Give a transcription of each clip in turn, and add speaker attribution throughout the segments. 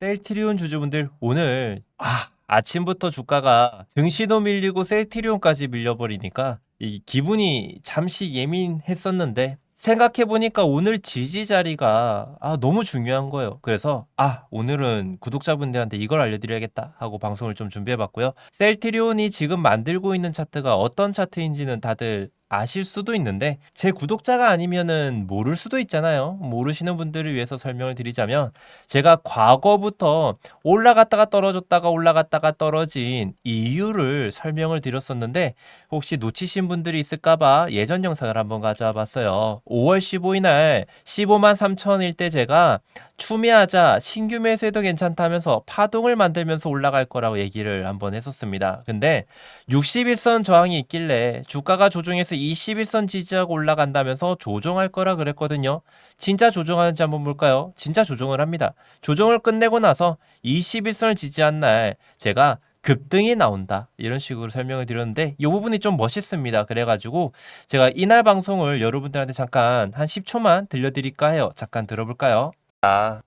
Speaker 1: 셀트리온 주주분들 오늘 아 아침부터 주가가 증시도 밀리고 셀트리온까지 밀려버리니까 이 기분이 잠시 예민했었는데 생각해 보니까 오늘 지지 자리가 아 너무 중요한 거예요. 그래서 아 오늘은 구독자분들한테 이걸 알려드려야겠다 하고 방송을 좀 준비해봤고요. 셀트리온이 지금 만들고 있는 차트가 어떤 차트인지는 다들 아실 수도 있는데 제 구독자가 아니면은 모를 수도 있잖아요. 모르시는 분들을 위해서 설명을 드리자면 제가 과거부터 올라갔다가 떨어졌다가 올라갔다가 떨어진 이유를 설명을 드렸었는데 혹시 놓치신 분들이 있을까봐 예전 영상을 한번 가져와 봤어요. 5월 15일 날 15만 3천일 때 제가 추매하자 신규 매수해도 괜찮다면서 파동을 만들면서 올라갈 거라고 얘기를 한번 했었습니다. 근데 61선 저항이 있길래 주가가 조정해서 21선 지지하고 올라간다면서 조정할 거라 그랬거든요. 진짜 조정하는지 한번 볼까요? 진짜 조정을 합니다. 조정을 끝내고 나서 21선을 지지한 날 제가 급등이 나온다 이런 식으로 설명을 드렸는데 이 부분이 좀 멋있습니다 그래가지고 제가 이날 방송을 여러분들한테 잠깐 한 10초만 들려드릴까 해요 잠깐 들어볼까요 아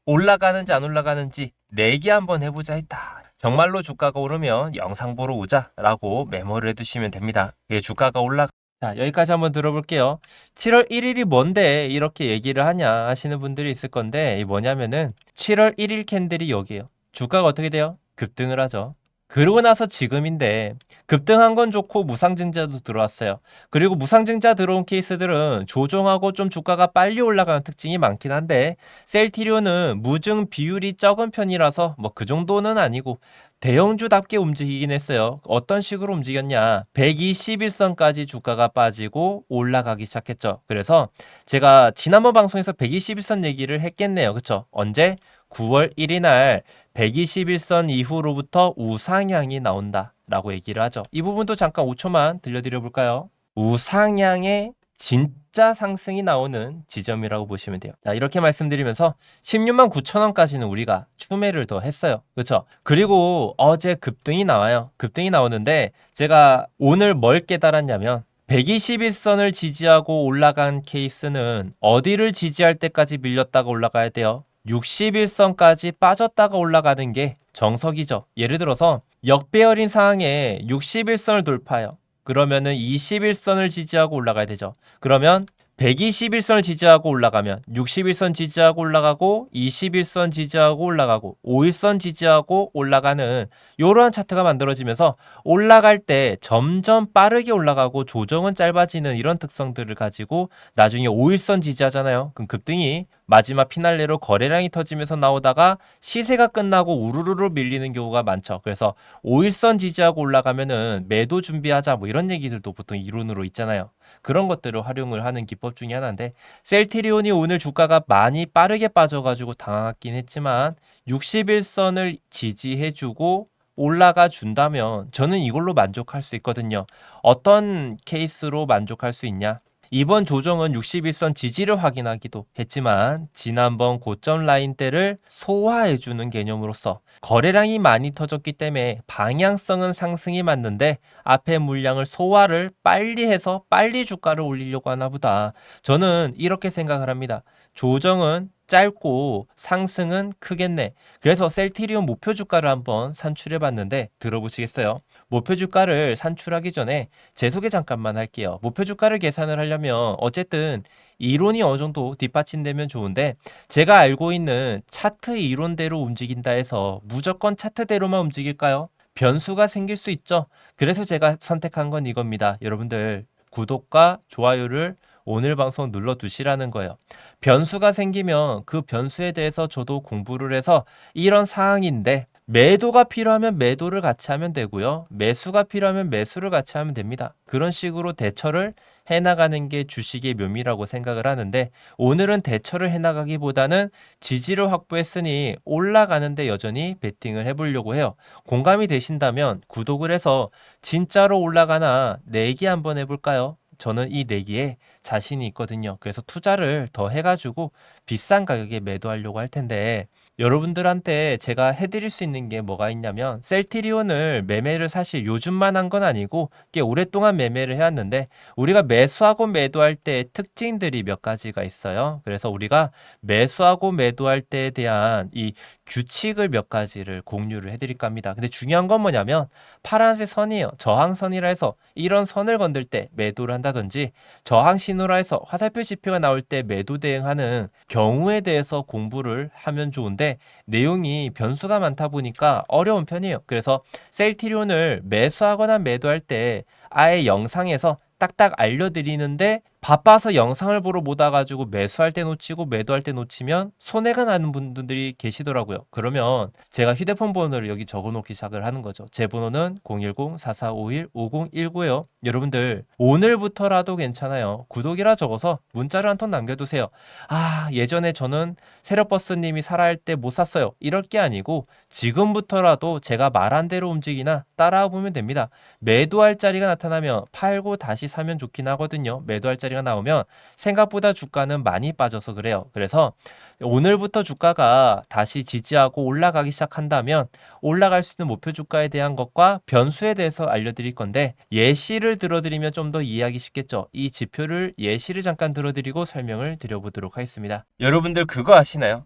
Speaker 1: 올라가는지 안 올라가는지 내기 한번 해보자 했다. 정말로 주가가 오르면 영상 보러 오자라고 메모를 해두시면 됩니다. 예, 주가가 올라 자 여기까지 한번 들어볼게요. 7월 1일이 뭔데 이렇게 얘기를 하냐 하시는 분들이 있을 건데 이 뭐냐면은 7월 1일 캔들이 여기에요. 주가가 어떻게 돼요? 급등을 하죠 그러고 나서 지금인데 급등한 건 좋고 무상증자도 들어왔어요. 그리고 무상증자 들어온 케이스들은 조정하고 좀 주가가 빨리 올라가는 특징이 많긴 한데 셀티리온은 무증 비율이 적은 편이라서 뭐 그 정도는 아니고 대형주답게 움직이긴 했어요. 어떤 식으로 움직였냐? 121선까지 주가가 빠지고 올라가기 시작했죠. 그래서 제가 지난번 방송에서 121선 얘기를 했겠네요. 그쵸? 언제? 9월 1일 날 121선 이후로부터 우상향이 나온다 라고 얘기를 하죠. 이 부분도 잠깐 5초만 들려드려 볼까요? 우상향의 진짜 상승이 나오는 지점이라고 보시면 돼요. 자, 이렇게 말씀드리면서 16만 9천 원까지는 우리가 추매를 더 했어요. 그렇죠? 그리고 어제 급등이 나와요. 급등이 나오는데 제가 오늘 뭘 깨달았냐면 121선을 지지하고 올라간 케이스는 어디를 지지할 때까지 밀렸다가 올라가야 돼요. 61선까지 빠졌다가 올라가는 게 정석이죠. 예를 들어서 역배열인 상황에 61선을 돌파해요. 그러면은 21선을 지지하고 올라가야 되죠. 그러면 121선을 지지하고 올라가면 61선 지지하고 올라가고 21선 지지하고 올라가고 51선 지지하고 올라가는 이러한 차트가 만들어지면서 올라갈 때 점점 빠르게 올라가고 조정은 짧아지는 이런 특성들을 가지고 나중에 5일선 지지하잖아요. 그럼 급등이 마지막 피날레로 거래량이 터지면서 나오다가 시세가 끝나고 우르르르 밀리는 경우가 많죠. 그래서 5일선 지지하고 올라가면은 매도 준비하자 뭐 이런 얘기들도 보통 이론으로 있잖아요. 그런 것들을 활용을 하는 기법 중에 하나인데 셀티리온이 오늘 주가가 많이 빠르게 빠져가지고 당황했긴 했지만 61선을 지지해주고 올라가 준다면 저는 이걸로 만족할 수 있거든요. 어떤 케이스로 만족할 수 있냐? 이번 조정은 61선 지지를 확인하기도 했지만 지난번 고점 라인대를 소화해주는 개념으로서 거래량이 많이 터졌기 때문에 방향성은 상승이 맞는데 앞에 물량을 소화를 빨리 해서 빨리 주가를 올리려고 하나 보다. 저는 이렇게 생각을 합니다. 조정은 짧고 상승은 크겠네. 그래서 셀티리온 목표 주가를 한번 산출해 봤는데 들어보시겠어요? 목표 주가를 산출하기 전에 제 소개 잠깐만 할게요. 목표 주가를 계산을 하려면 어쨌든 이론이 어느 정도 뒷받침되면 좋은데 제가 알고 있는 차트 이론대로 움직인다 해서 무조건 차트대로만 움직일까요? 변수가 생길 수 있죠. 그래서 제가 선택한 건 이겁니다. 여러분들 구독과 좋아요를 오늘 방송 눌러두시라는 거예요. 변수가 생기면 그 변수에 대해서 저도 공부를 해서 이런 상황인데 매도가 필요하면 매도를 같이 하면 되고요. 매수가 필요하면 매수를 같이 하면 됩니다. 그런 식으로 대처를 해나가는 게 주식의 묘미라고 생각을 하는데 오늘은 대처를 해나가기보다는 지지를 확보했으니 올라가는데 여전히 베팅을 해보려고 해요. 공감이 되신다면 구독을 해서 진짜로 올라가나 내기 한번 해볼까요? 저는 이 내기에 자신이 있거든요. 그래서 투자를 더 해가지고 비싼 가격에 매도하려고 할 텐데 여러분들한테 제가 해드릴 수 있는 게 뭐가 있냐면 셀티리온을 매매를 사실 요즘만 한 건 아니고 꽤 오랫동안 매매를 해왔는데 우리가 매수하고 매도할 때의 특징들이 몇 가지가 있어요. 그래서 우리가 매수하고 매도할 때에 대한 이 규칙을 몇 가지를 공유를 해드릴까 합니다. 근데 중요한 건 뭐냐면 파란색 선이에요. 저항선이라 해서 이런 선을 건들 때 매도를 한다든지 저항 신호라 해서 화살표 지표가 나올 때 매도 대응하는 경우에 대해서 공부를 하면 좋은데 내용이 변수가 많다 보니까 어려운 편이에요. 그래서 셀티리온을 매수하거나 매도할 때 아예 영상에서 딱딱 알려드리는데 바빠서 영상을 보러 못 와가지고 매수할 때 놓치고 매도할 때 놓치면 손해가 나는 분들이 계시더라고요. 그러면 제가 휴대폰 번호를 여기 적어놓기 시작을 하는 거죠. 제 번호는 010-4451-5019예요. 여러분들 오늘부터라도 괜찮아요. 구독이라 적어서 문자를 한 통 남겨두세요. 아 예전에 저는 세력버스님이 살아할 때 못 샀어요. 이럴 게 아니고 지금부터라도 제가 말한 대로 움직이나 따라와 보면 됩니다. 매도할 자리가 나타나면 팔고 다시 사면 좋긴 하거든요. 매도할 자리 가 나오면 생각보다 주가는 많이 빠져서 그래요. 그래서 오늘부터 주가가 다시 지지하고 올라가기 시작한다면 올라갈 수 있는 목표 주가에 대한 것과 변수에 대해서 알려드릴 건데 예시를 들어드리면 좀 더 이해하기 쉽겠죠. 이 지표를 예시를 잠깐 들어드리고 설명을 드려보도록 하겠습니다. 여러분들 그거 아시나요?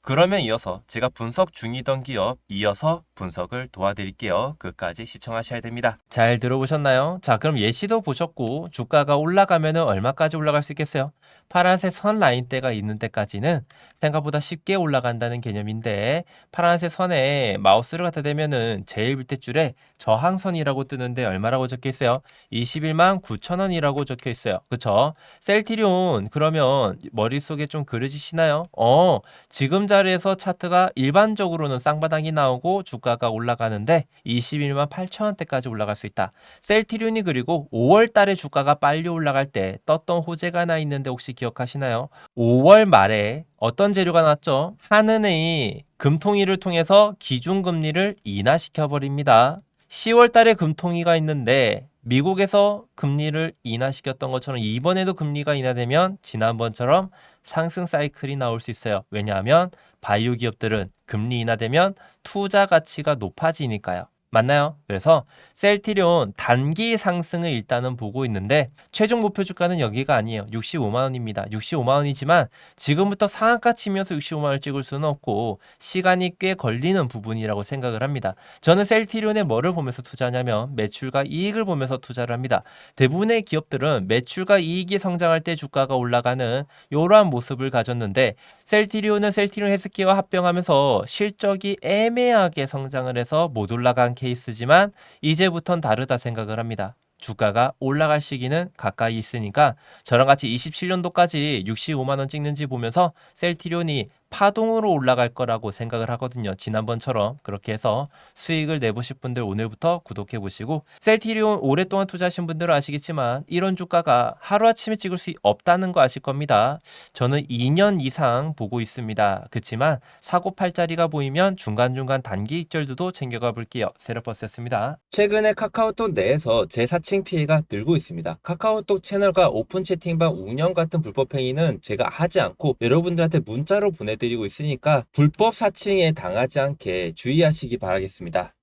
Speaker 1: 그러면 이어서 제가 분석 중이던 기업 이어서 분석을 도와드릴게요. 끝까지 시청하셔야 됩니다. 잘 들어보셨나요? 자, 그럼 예시도 보셨고 주가가 올라가면 얼마까지 올라갈 수 있겠어요? 파란색 선 라인대가 있는 데까지는 생각보다 쉽게 올라간다는 개념인데 파란색 선에 마우스를 갖다 대면은 제일 밑에 줄에 저항선이라고 뜨는데 얼마라고 적혀 있어요? 21만 9천 원이라고 적혀 있어요. 그쵸? 셀티리온 그러면 머릿속에 좀 그려지시나요? 어, 지금 자리에서 차트가 일반적으로는 쌍바닥이 나오고 주가가 올라가는데 21만 8천 원대까지 올라갈 수 있다. 셀티리온이 그리고 5월 달에 주가가 빨리 올라갈 때 떴던 호재가 나 있는데 혹시 기억하시나요? 5월 말에 어떤 재료가 났죠? 한은의 금통위를 통해서 기준금리를 인하시켜 버립니다. 10월 달에 금통위가 있는데 미국에서 금리를 인하시켰던 것처럼 이번에도 금리가 인하되면 지난번처럼 상승 사이클이 나올 수 있어요. 왜냐하면 바이오 기업들은 금리 인하되면 투자 가치가 높아지니까요. 맞나요? 그래서 셀티리온 단기 상승을 일단은 보고 있는데 최종 목표 주가는 여기가 아니에요. 65만 원입니다. 65만 원이지만 지금부터 상한가 치면서 65만 원을 찍을 수는 없고 시간이 꽤 걸리는 부분이라고 생각을 합니다. 저는 셀티리온에 뭐를 보면서 투자하냐면 매출과 이익을 보면서 투자를 합니다. 대부분의 기업들은 매출과 이익이 성장할 때 주가가 올라가는 이러한 모습을 가졌는데 셀티리온은 셀티리온 헬스케어와 합병하면서 실적이 애매하게 성장을 해서 못 올라간 케이스지만 이제부턴 다르다 생각을 합니다. 주가가 올라갈 시기는 가까이 있으니까 저랑 같이 27년도까지 65만 원 찍는지 보면서 셀티리온이 파동으로 올라갈 거라고 생각을 하거든요. 지난번처럼 그렇게 해서 수익을 내보실 분들 오늘부터 구독해 보시고 셀티리온 오랫동안 투자하신 분들은 아시겠지만 이런 주가가 하루아침에 찍을 수 없다는 거 아실 겁니다. 저는 2년 이상 보고 있습니다. 그렇지만 사고 팔 자리가 보이면 중간중간 단기 익절도도 챙겨가 볼게요. 세러버스였습니다. 최근에 카카오톡 내에서 제 사칭 피해가 늘고 있습니다. 카카오톡 채널과 오픈 채팅방 운영 같은 불법 행위는 제가 하지 않고 여러분들한테 문자로 보내 드리고 있으니까 불법 사칭에 당하지 않게 주의하시기 바라겠습니다.